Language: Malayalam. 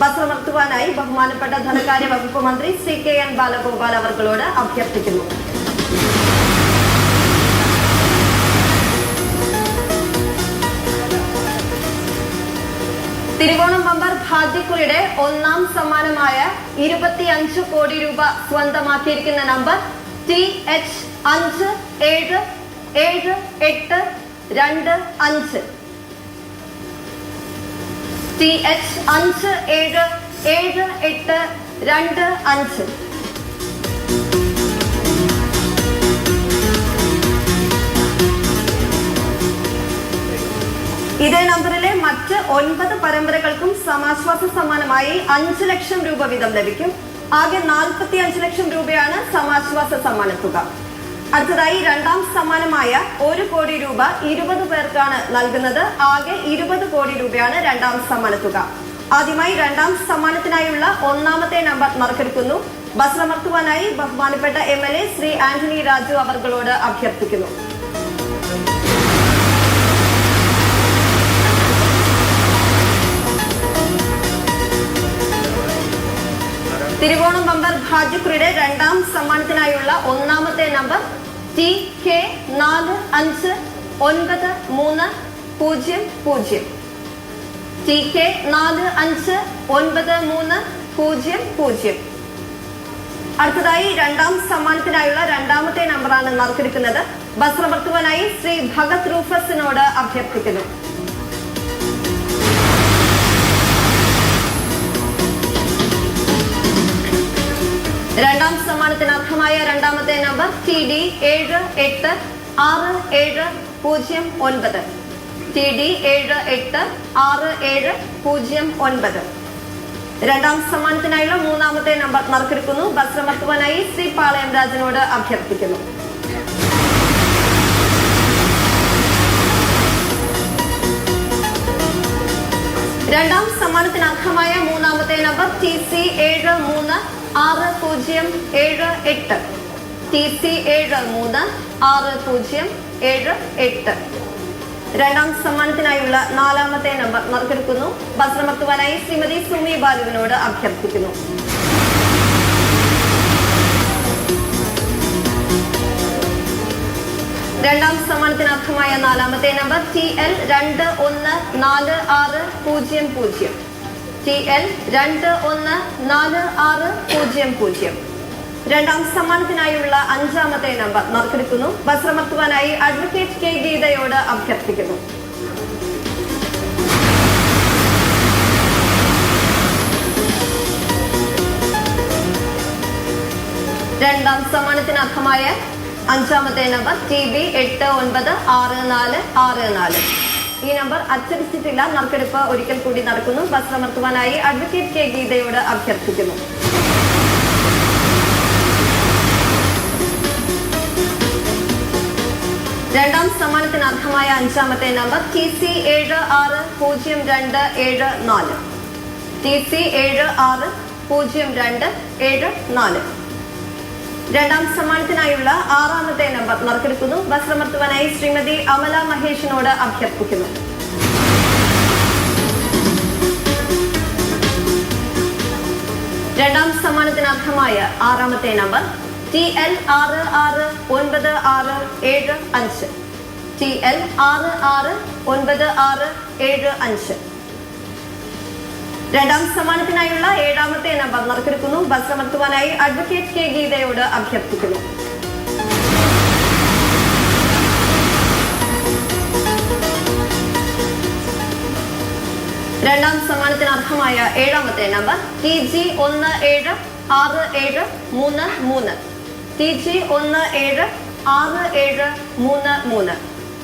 വസ്ത്രമർത്തുവാനായി ബഹുമാനപ്പെട്ട ധനകാര്യ വകുപ്പ് മന്ത്രി സി കെ എൻ ബാലഗോപാൽ അവർകളോട് അഭ്യർത്ഥിക്കുന്നു. തിരുവോണം ബമ്പർ ഭാഗ്യക്കുറിയുടെ ഒന്നാം സമ്മാനമായ ഇരുപത്തിയഞ്ച് കോടി രൂപ സ്വന്തമാക്കിയിരിക്കുന്ന നമ്പർ ടി എച്ച് അഞ്ച് ഏഴ് ഏഴ് എട്ട് രണ്ട് അഞ്ച്. ടി എച്ച് അഞ്ച് ഏഴ് ഏഴ് എട്ട് രണ്ട് അഞ്ച്. ഇതേ നമ്പറിലെ മറ്റ് ഒൻപത് പരമ്പരകൾക്കും സമാശ്വാസ സമ്മാനമായി അഞ്ച് ലക്ഷം രൂപ വീതം ലഭിക്കും. ആകെ നാൽപ്പത്തി അഞ്ച് ലക്ഷം രൂപയാണ് സമാശ്വാസ സമ്മാന തുക അടുത്തതായി രണ്ടാം സമ്മാനമായ ഒരു കോടി രൂപ ഇരുപത് പേർക്കാണ് നൽകുന്നത്. ആകെ ഇരുപത് കോടി രൂപയാണ് രണ്ടാം സമ്മാന തുക. ആദ്യമായി രണ്ടാം സമ്മാനത്തിനായുള്ള ഒന്നാമത്തെ നമ്പർ നറുക്കെടുക്കുന്നു ബസ്രമർത്തുവാനായി ബഹുമാനപ്പെട്ട M L A Shri Antony Raju അവർകളോട് അഭ്യർത്ഥിക്കുന്നു. തിരുവോണം ബമ്പർ ഭാഗ്യക്കുറിയുടെ രണ്ടാം സമ്മാനത്തിനായുള്ള ഒന്നാമത്തെ നമ്പർ ടി കെ നാല് അഞ്ച് ഒൻപത് മൂന്ന് പൂജ്യം പൂജ്യം. ടി കെ നാല് അഞ്ച് ഒൻപത് മൂന്ന് പൂജ്യം പൂജ്യം. അടുത്തതായി രണ്ടാം സമ്മാനത്തിനായുള്ള രണ്ടാമത്തെ നമ്പറാണ് നറുക്കെടുക്കുന്നത് വസ്ത്രഭക്തുവനായി ശ്രീ ഭഗത് റൂഫസിനോട് അഭ്യർത്ഥിക്കുന്നു. രണ്ടാം സമ്മാനത്തിന് അർഹമായ രണ്ടാമത്തെ നമ്പർ ടി ഡി ഏഴ് എട്ട് ആറ് ഏഴ് പൂജ്യം ഒൻപത്. ടി ഡി ഏഴ് എട്ട് ആറ് ഏഴ് പൂജ്യം ഒൻപത്. രണ്ടാം സമ്മാനത്തിനായുള്ള മൂന്നാമത്തെ നമ്പർ നറുക്കെടുക്കുന്നു ബസ്രമർത്തുവാനായി ശ്രീ പാളയം രാജനോട് അഭ്യർത്ഥിക്കുന്നു. രണ്ടാം സമ്മാനത്തിന് അർഹമായ മൂന്നാമത്തെ നമ്പർ ടി സി ഏഴ് മൂന്ന് ആറ് പൂജ്യം ഏഴ് എട്ട്. ടി സി ഏഴ് മൂന്ന് ആറ് പൂജ്യം ഏഴ് എട്ട്. രണ്ടാം സമ്മാനത്തിനായുള്ള നാലാമത്തെ നമ്പർ നറുക്കെടുക്കുന്നു വസ്ത്രമർത്തുവാനായി ശ്രീമതി സുമി ബാലുവിനോട് അഭ്യർത്ഥിക്കുന്നു. രണ്ടാം സമ്മാനത്തിന് അർത്ഥമായ നാലാമത്തെ നമ്പർ ടി എൽ രണ്ട് ഒന്ന് നാല് ആറ് പൂജ്യം പൂജ്യം. ടി എൽ രണ്ട് ഒന്ന് നാല് ആറ് പൂജ്യം പൂജ്യം. രണ്ടാം സമ്മാനത്തിനായുള്ള അഞ്ചാമത്തെ നമ്പർ നറുക്കെടുക്കുന്നു വസ്ത്രമർത്തുവാനായി അഡ്വക്കേറ്റ് കെ ഗീതയോട് അഭ്യർത്ഥിക്കുന്നു. രണ്ടാം സമ്മാനത്തിന് അർഹമായ അഞ്ചാമത്തെ നമ്പർ ടി ബി എട്ട് ഒൻപത് ആറ് നാല് ആറ് നാല്. ഈ നമ്പർ അച്ചടിച്ചിട്ടില്ല. നറുക്കെടുപ്പ് ഒരിക്കൽ കൂടി നടക്കുന്നു. ബസ് അമർത്തുവാനായി അഡ്വക്കേറ്റ് കെ ഗീതയോട് അഭ്യർത്ഥിക്കുന്നു. രണ്ടാം സമ്മാനത്തിന് അർഹമായ അഞ്ചാമത്തെ നമ്പർ ടി സി ഏഴ് ആറ് പൂജ്യം രണ്ട് ഏഴ് നാല്. ടി സി ഏഴ് ആറ് പൂജ്യം രണ്ട് ഏഴ് നാല്. രണ്ടാം സമ്മാനത്തിനായുള്ള ആറാമത്തെ നമ്പർ നറുക്കെടുക്കുന്നു. വസ്ത്രമർത്തുവാനായി ശ്രീമതി അമല മഹേഷിനോട് അഭ്യർത്ഥിക്കുന്നു. രണ്ടാം സമ്മാനത്തിന് അർഹമായ ആറാമത്തെ നമ്പർ ടി എൽ ആറ് ആറ് ഒൻപത് ആറ് ഏഴ് അഞ്ച്. ടി എൽ ആറ് ആറ് ഒൻപത് ആറ് ഏഴ് അഞ്ച്. രണ്ടാം സമ്മാനത്തിനായുള്ള ഏഴാമത്തെ നമ്പർ നറുക്കെടുക്കുന്നു. വസ്ത്രമർത്തുവാനായി അഡ്വക്കേറ്റ് കെ ഗീതയോട് അഭ്യർത്ഥിക്കുന്നു. രണ്ടാം സമ്മാനത്തിന് അർഹമായ ഏഴാമത്തെ നമ്പർ ടി ജി ഒന്ന് ഏഴ് ആറ് ഏഴ് മൂന്ന് മൂന്ന്. ടി ജി ഒന്ന് ഏഴ് ആറ് ഏഴ് മൂന്ന് മൂന്ന്.